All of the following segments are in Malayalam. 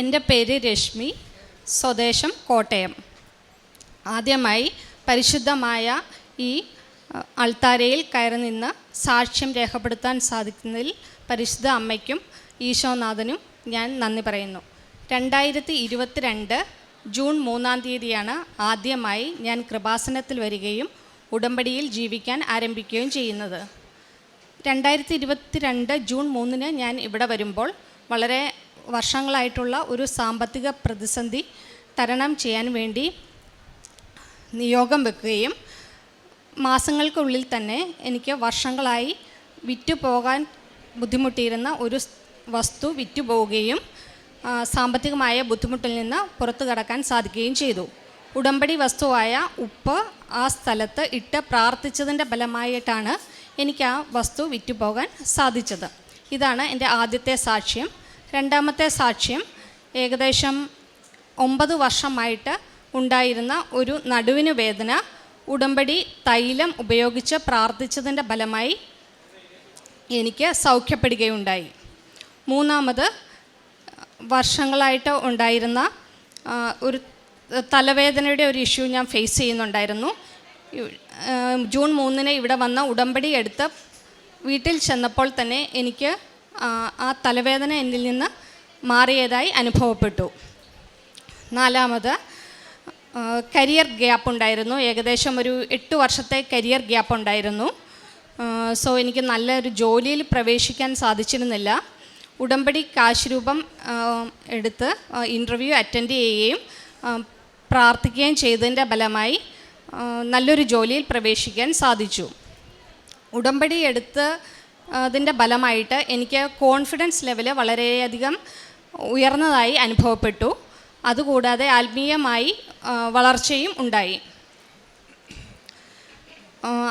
എന്റെ പേര് രശ്മി സ്വദേശം കോട്ടയം. ആദ്യമായി പരിശുദ്ധമായ ഈ അൾത്താരയിൽ കയറി നിന്ന് സാക്ഷ്യം രേഖപ്പെടുത്താൻ സാധിക്കുന്നതിൽ പരിശുദ്ധ അമ്മയ്ക്കും ഈശോനാഥനും ഞാൻ നന്ദി പറയുന്നു. രണ്ടായിരത്തി ഇരുപത്തിരണ്ട് ജൂൺ മൂന്നാം തീയതിയാണ് ആദ്യമായി ഞാൻ കൃപാസനത്തിൽ വരികയും ഉടമ്പടിയിൽ ജീവിക്കാൻ ആരംഭിക്കുകയും ചെയ്യുന്നത്. രണ്ടായിരത്തി ഇരുപത്തിരണ്ട് ജൂൺ മൂന്നിന് ഞാൻ ഇവിടെ വരുമ്പോൾ വളരെ വർഷങ്ങളായിട്ടുള്ള ഒരു സാമ്പത്തിക പ്രതിസന്ധി തരണം ചെയ്യാൻ വേണ്ടി നിയോഗം വെക്കുകയും മാസങ്ങൾക്കുള്ളിൽ തന്നെ എനിക്ക് വർഷങ്ങളായി വിറ്റു പോകാൻ ബുദ്ധിമുട്ടിയിരുന്ന ഒരു വസ്തു വിറ്റു പോവുകയും സാമ്പത്തികമായ ബുദ്ധിമുട്ടിൽ നിന്ന് പുറത്തു കടക്കാൻ സാധിക്കുകയും ചെയ്തു. ഉടമ്പടി വസ്തുവായ ഉപ്പ് ആ സ്ഥലത്ത് ഇട്ട് പ്രാർത്ഥിച്ചതിന്റെ ഫലമായിട്ടാണ് എനിക്ക് ആ വസ്തു വിറ്റുപോകാൻ സാധിച്ചത്. ഇതാണ് എന്റെ ആദ്യത്തെ സാക്ഷ്യം. രണ്ടാമത്തെ സാക്ഷ്യം ഏകദേശം ഒമ്പത് വർഷമായിട്ട് ഉണ്ടായിരുന്ന ഒരു നടുവിന് വേദന ഉടമ്പടി തൈലം ഉപയോഗിച്ച് പ്രാർത്ഥിച്ചതിന്റെ ഫലമായി എനിക്ക് സൗഖ്യപ്പെടുകയുണ്ടായി. മൂന്നാമത് വർഷങ്ങളായിട്ട് ഉണ്ടായിരുന്ന ഒരു തലവേദനയുടെ ഒരു ഇഷ്യൂ ഞാൻ ഫേസ് ചെയ്യുന്നുണ്ടായിരുന്നു. ജൂൺ മൂന്നിന് ഇവിടെ വന്ന ഉടമ്പടി എടുത്ത് വീട്ടിൽ ചെന്നപ്പോൾ തന്നെ എനിക്ക് ആ, തലവേദന എന്നിൽ നിന്ന് മാറിയതായി അനുഭവപ്പെട്ടു. നാലാമത് കരിയർ ഗ്യാപ്പ് ഉണ്ടായിരുന്നു. ഏകദേശം ഒരു എട്ട് വർഷത്തെ കരിയർ ഗ്യാപ്പ് ഉണ്ടായിരുന്നു. സോ എനിക്ക് നല്ലൊരു ജോലിയിൽ പ്രവേശിക്കാൻ സാധിച്ചിരുന്നില്ല. ഉടമ്പടി കാശ് രൂപം എടുത്ത് ഇന്റർവ്യൂ അറ്റൻഡ് ചെയ്യുകയും പ്രാർത്ഥിക്കുകയും ചെയ്തതിന്റെ ഫലമായി നല്ലൊരു ജോലിയിൽ പ്രവേശിക്കാൻ സാധിച്ചു. ഉടമ്പടി എടുത്ത് അതിന്റെ ഫലമായിട്ട് എനിക്ക് കോൺഫിഡൻസ് ലെവൽ വളരെയധികം ഉയർന്നതായി അനുഭവപ്പെട്ടു. അതുകൂടാതെ ആത്മീയമായി വളർച്ചയും ഉണ്ടായി.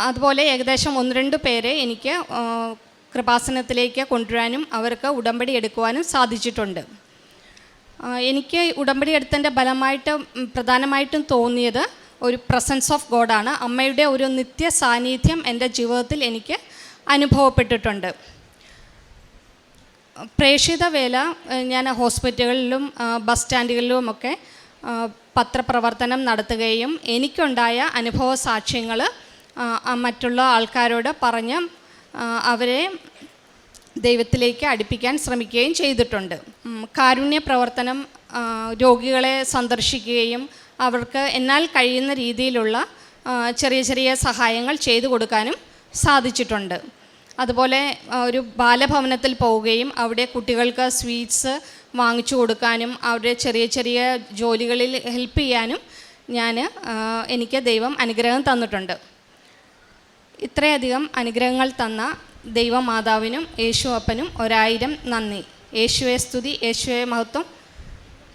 അതുപോലെ ഏകദേശം ഒന്ന് രണ്ട് പേരെ എനിക്ക് കൃപാസനത്തിലേക്ക് കൊണ്ടുവരാനും അവർക്ക് ഉടമ്പടി എടുക്കുവാനും സാധിച്ചിട്ടുണ്ട്. എനിക്ക് ഉടമ്പടി എടുത്തതിന്റെ ഫലമായിട്ട് പ്രധാനമായിട്ടും തോന്നിയത് ഒരു പ്രസൻസ് ഓഫ് ഗോഡാണ് അമ്മയുടെ ഒരു നിത്യ സാന്നിധ്യം എന്റെ ജീവിതത്തിൽ എനിക്ക് അനുഭവപ്പെട്ടിട്ടുണ്ട്. പ്രേക്ഷിത വേല ഞാൻ ഹോസ്പിറ്റലുകളിലും ബസ് സ്റ്റാൻഡുകളിലുമൊക്കെ പത്രപ്രവർത്തനം നടത്തുകയും എനിക്കുണ്ടായ അനുഭവ സാക്ഷ്യങ്ങൾ മറ്റുള്ള ആൾക്കാരോട് പറഞ്ഞ് അവരെ ദൈവത്തിലേക്ക് അടുപ്പിക്കാൻ ശ്രമിക്കുകയും ചെയ്തിട്ടുണ്ട്. കാരുണ്യ പ്രവർത്തനം രോഗികളെ സന്ദർശിക്കുകയും അവർക്ക് എന്നാൽ കഴിയുന്ന രീതിയിലുള്ള ചെറിയ ചെറിയ സഹായങ്ങൾ ചെയ്തു കൊടുക്കാനും സാധിച്ചിട്ടുണ്ട്. അതുപോലെ ഒരു ബാലഭവനത്തിൽ പോവുകയും അവിടെ കുട്ടികൾക്ക് സ്വീറ്റ്സ് വാങ്ങിച്ചു കൊടുക്കാനും അവരുടെ ചെറിയ ചെറിയ ജോലികളിൽ ഹെൽപ്പ് ചെയ്യാനും ഞാൻ എനിക്ക് ദൈവം അനുഗ്രഹം തന്നിട്ടുണ്ട്. ഇത്രയധികം അനുഗ്രഹങ്ങൾ തന്ന ദൈവമാതാവിനും യേശു അപ്പനും ഒരായിരം നന്ദി. യേശുവെ സ്തുതി യേശുവെ മഹത്വം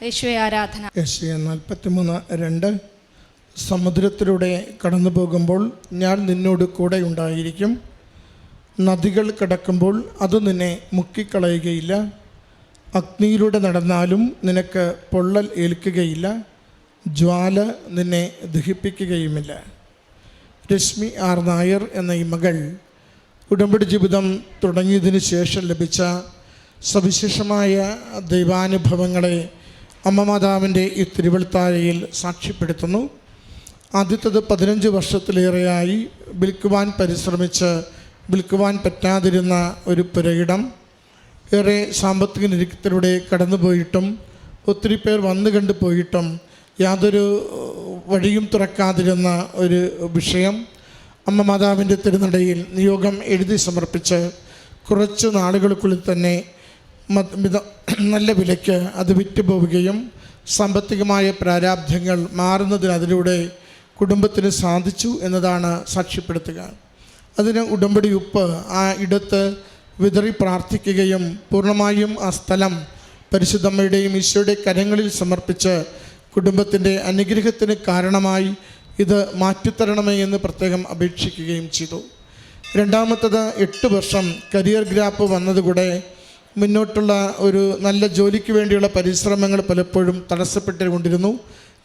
യേശുവെ ആരാധന. ഏഷ്യ നാൽപ്പത്തിമൂന്ന് രണ്ട്. സമുദ്രത്തിലൂടെ കടന്നു പോകുമ്പോൾ ഞാൻ നിന്നോട് കൂടെ ഉണ്ടായിരിക്കും. നദികൾ കിടക്കുമ്പോൾ അത് നിന്നെ മുക്കിക്കളയുകയില്ല. അഗ്നിയിലൂടെ നടന്നാലും നിനക്ക് പൊള്ളൽ ഏൽക്കുകയില്ല. ജ്വാല നിന്നെ ദഹിപ്പിക്കുകയുമില്ല. രശ്മി ആർ നായർ എന്ന ഈ മകൾ ഉടമ്പടി ജീവിതം തുടങ്ങിയതിന് ശേഷം ലഭിച്ച സവിശേഷമായ ദൈവാനുഭവങ്ങളെ അമ്മ മാതാവിന്റെ ഈ തിരുവൾത്താരയിൽ സാക്ഷ്യപ്പെടുത്തുന്നു. ആദ്യത്തത് പതിനഞ്ച് വർഷത്തിലേറെയായി വിൽക്കുവാൻ പരിശ്രമിച്ച് വിൽക്കുവാൻ പറ്റാതിരുന്ന ഒരു പുരയിടം. ഏറെ സാമ്പത്തിക നിരക്കത്തിലൂടെ കടന്നുപോയിട്ടും ഒത്തിരി പേർ വന്നു കണ്ടു പോയിട്ടും യാതൊരു വഴിയും തുറക്കാതിരുന്ന ഒരു വിഷയം. അമ്മ മാതാവിന്റെ തിരുനടയിൽ നിയോഗം എഴുതി സമർപ്പിച്ച് കുറച്ച് നാളുകൾക്കുള്ളിൽ തന്നെ നല്ല വിലയ്ക്ക് അത് വിറ്റുപോവുകയും സാമ്പത്തികമായ പ്രാരാബ്ധങ്ങൾ മാറുന്നതിന് അതിലൂടെ കുടുംബത്തിന് സാധിച്ചു എന്നതാണ് സാക്ഷ്യപ്പെടുത്തുക. അതിന് ഉടമ്പടി ഉപ്പ് ആ ഇടത്ത് വിതറി പ്രാർത്ഥിക്കുകയും പൂർണമായും ആ സ്ഥലം പരിശുദ്ധമ്മയുടെയും ഈശോയുടെ കരങ്ങളിൽ സമർപ്പിച്ച് കുടുംബത്തിന്റെ അനുഗ്രഹത്തിന് കാരണമായി ഇത് മാറ്റിത്തരണമേ എന്ന് പ്രത്യേകം അപേക്ഷിക്കുകയും ചെയ്തു. രണ്ടാമത്തത് എട്ട് വർഷം കരിയർ ഗ്രാപ്പ് വന്നതുകൂടെ മുന്നോട്ടുള്ള ഒരു നല്ല ജോലിക്ക് വേണ്ടിയുള്ള പരിശ്രമങ്ങൾ പലപ്പോഴും തടസ്സപ്പെട്ടുകൊണ്ടിരുന്നു.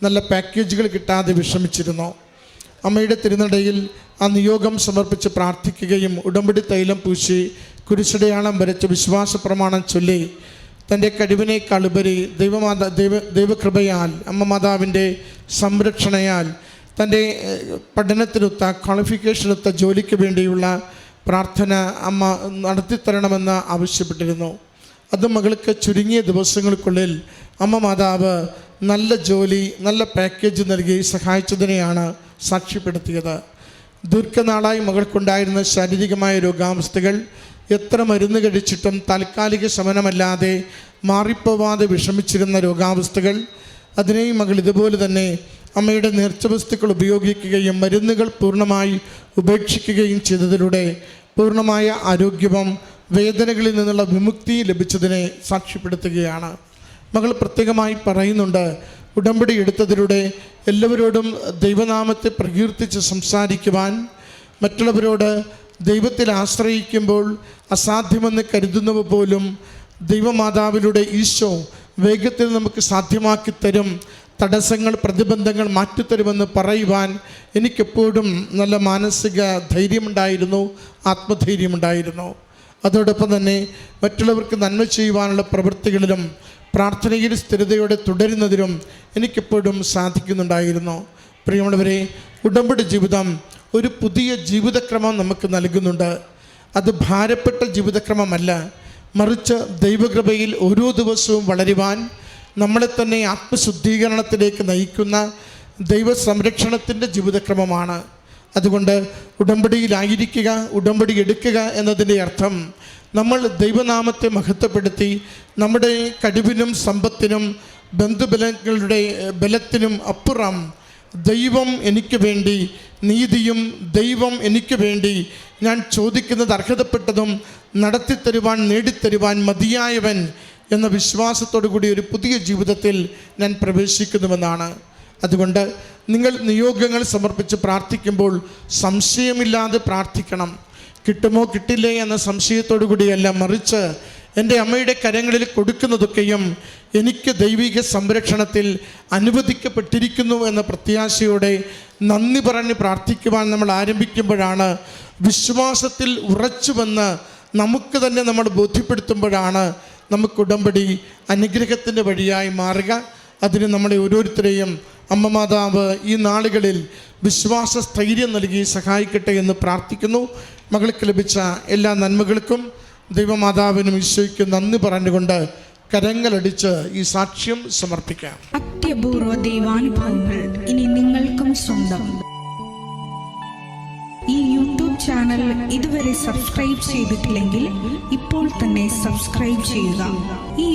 നല്ല പാക്കേജുകൾ കിട്ടാതെ വിഷമിച്ചിരുന്നു. അമ്മയുടെ തിരുനടയിൽ ആ നിയോഗം സമർപ്പിച്ച് പ്രാർത്ഥിക്കുകയും ഉടമ്പടി തൈലം പൂശി കുരിശടയാളം വരച്ച് വിശ്വാസ പ്രമാണം ചൊല്ലി. തന്റെ കഴിവിനേക്കാളുപരി ദൈവമാതാ ദൈവ ദൈവകൃപയാൽ അമ്മ മാതാവിന്റെ സംരക്ഷണയാൽ തന്റെ പഠനത്തിനൊത്ത ക്വാളിഫിക്കേഷനൊത്ത ജോലിക്ക് വേണ്ടിയുള്ള പ്രാർത്ഥന അമ്മ നടത്തിത്തരണമെന്ന് ആവശ്യപ്പെട്ടിരുന്നു. അത് മകൾക്ക് ചുരുങ്ങിയ ദിവസങ്ങൾക്കുള്ളിൽ അമ്മ മാതാവ് നല്ല ജോലി നല്ല പാക്കേജ് നൽകി സഹായിച്ചതിനെയാണ് സാക്ഷ്യപ്പെടുത്തിയത്. ദീർഘനാളായി മകൾക്കുണ്ടായിരുന്ന ശാരീരികമായ രോഗാവസ്ഥകൾ എത്ര മരുന്ന് കഴിച്ചിട്ടും താൽക്കാലിക ശമനമല്ലാതെ മാറിപ്പോവാതെ വിഷമിച്ചിരുന്ന രോഗാവസ്ഥകൾ അതിനെയും മകൾ ഇതുപോലെ തന്നെ അമ്മയുടെ നേർച്ച വസ്തുക്കൾ ഉപയോഗിക്കുകയും മരുന്നുകൾ പൂർണമായി ഉപേക്ഷിക്കുകയും ചെയ്തതിലൂടെ പൂർണമായ ആരോഗ്യവും വേദനകളിൽ നിന്നുള്ള വിമുക്തി ലഭിച്ചതിനെ സാക്ഷ്യപ്പെടുത്തുകയാണ്. മകൾ പ്രത്യേകമായി പറയുന്നുണ്ട് ഉടമ്പടി എടുത്തതിലൂടെ എല്ലാവരോടും ദൈവനാമത്തെ പ്രകീർത്തിച്ച് സംസാരിക്കുവാൻ മറ്റുള്ളവരോട് ദൈവത്തിൽ ആശ്രയിക്കുമ്പോൾ അസാധ്യമെന്ന് കരുതുന്നവ പോലും ദൈവമാതാവിലൂടെ ഈശോ വേഗത്തിൽ നമുക്ക് സാധ്യമാക്കി തരും തടസ്സങ്ങൾ പ്രതിബന്ധങ്ങൾ മാറ്റിത്തരുമെന്ന് പറയുവാൻ എനിക്കെപ്പോഴും നല്ല മാനസിക ധൈര്യമുണ്ടായിരുന്നു ആത്മധൈര്യമുണ്ടായിരുന്നു. അതോടൊപ്പം തന്നെ മറ്റുള്ളവർക്ക് നന്മ ചെയ്യുവാനുള്ള പ്രവൃത്തികളിലും പ്രാർത്ഥനയിൽ സ്ഥിരതയോടെ തുടരുന്നതിനും എനിക്കെപ്പോഴും സാധിക്കുന്നുണ്ടായിരുന്നു. പ്രിയമുള്ളവരെ ഉടമ്പടി ജീവിതം ഒരു പുതിയ ജീവിതക്രമം നമുക്ക് നൽകുന്നുണ്ട്. അത് ഭാരപ്പെട്ട ജീവിതക്രമമല്ല. മറിച്ച് ദൈവകൃപയിൽ ഓരോ ദിവസവും വളരുവാൻ നമ്മളെ തന്നെ ആത്മശുദ്ധീകരണത്തിലേക്ക് നയിക്കുന്ന ദൈവ സംരക്ഷണത്തിന്റെ ജീവിതക്രമമാണ്. അതുകൊണ്ട് ഉടമ്പടിയിലായിരിക്കുക ഉടമ്പടി എടുക്കുക എന്നതിന്റെ അർത്ഥം നമ്മൾ ദൈവനാമത്തെ മഹത്വപ്പെടുത്തി നമ്മുടെ കഴിവിനും സമ്പത്തിനും ബന്ധുബലങ്ങളുടെ ബലത്തിനും അപ്പുറം ദൈവം എനിക്ക് വേണ്ടി നീതിയും ദൈവം എനിക്ക് വേണ്ടി ഞാൻ ചോദിക്കുന്നത് അർഹതപ്പെട്ടതും നടത്തിത്തരുവാൻ നേടിത്തരുവാൻ മതിയായവൻ എന്ന വിശ്വാസത്തോടു കൂടി ഒരു പുതിയ ജീവിതത്തിൽ ഞാൻ പ്രവേശിക്കുന്നുവെന്നാണ്. അതുകൊണ്ട് നിങ്ങൾ നിയോഗങ്ങൾ സമർപ്പിച്ച് പ്രാർത്ഥിക്കുമ്പോൾ സംശയമില്ലാതെ പ്രാർത്ഥിക്കണം. കിട്ടുമോ കിട്ടില്ലേ എന്ന സംശയത്തോടു കൂടിയല്ല മറിച്ച് എന്റെ അമ്മയുടെ കരങ്ങളിൽ കൊടുക്കുന്നതൊക്കെയും എനിക്ക് ദൈവിക സംരക്ഷണത്തിൽ അനുവദിക്കപ്പെട്ടിരിക്കുന്നു എന്ന പ്രത്യാശയോടെ നന്ദി പറഞ്ഞ് പ്രാർത്ഥിക്കുവാൻ നമ്മൾ ആരംഭിക്കുമ്പോഴാണ് വിശ്വാസത്തിൽ ഉറച്ചു വന്ന് നമുക്ക് തന്നെ നമ്മൾ ബോധ്യപ്പെടുത്തുമ്പോഴാണ് നമുക്ക് ഉടമ്പടി അനുഗ്രഹത്തിന്റെ വഴിയായി മാറുക. അതിന് നമ്മളെ ഓരോരുത്തരെയും അമ്മ മാതാവ് ഈ നാളുകളിൽ വിശ്വാസ സ്ഥൈര്യം നൽകി സഹായിക്കട്ടെ എന്ന് പ്രാർത്ഥിക്കുന്നു. മകൾക്ക് ലഭിച്ച എല്ലാ നന്മകൾക്കും ദൈവമാതാവിനും ഈശോയ്ക്കും നന്ദി പറഞ്ഞുകൊണ്ട് കരങ്ങളടിച്ച് ഈ സാക്ഷ്യം സമർപ്പിക്കാം. അത്യപൂർവ ദൈവാനുഭവങ്ങൾ ഇനി നിങ്ങൾക്കും സ്വന്തം. ഈ യൂട്യൂബ് ചാനൽ ഇതുവരെ സബ്സ്ക്രൈബ് ചെയ്തിട്ടില്ലെങ്കിൽ ഇപ്പോൾ തന്നെ സബ്സ്ക്രൈബ് ചെയ്യുക. ഈ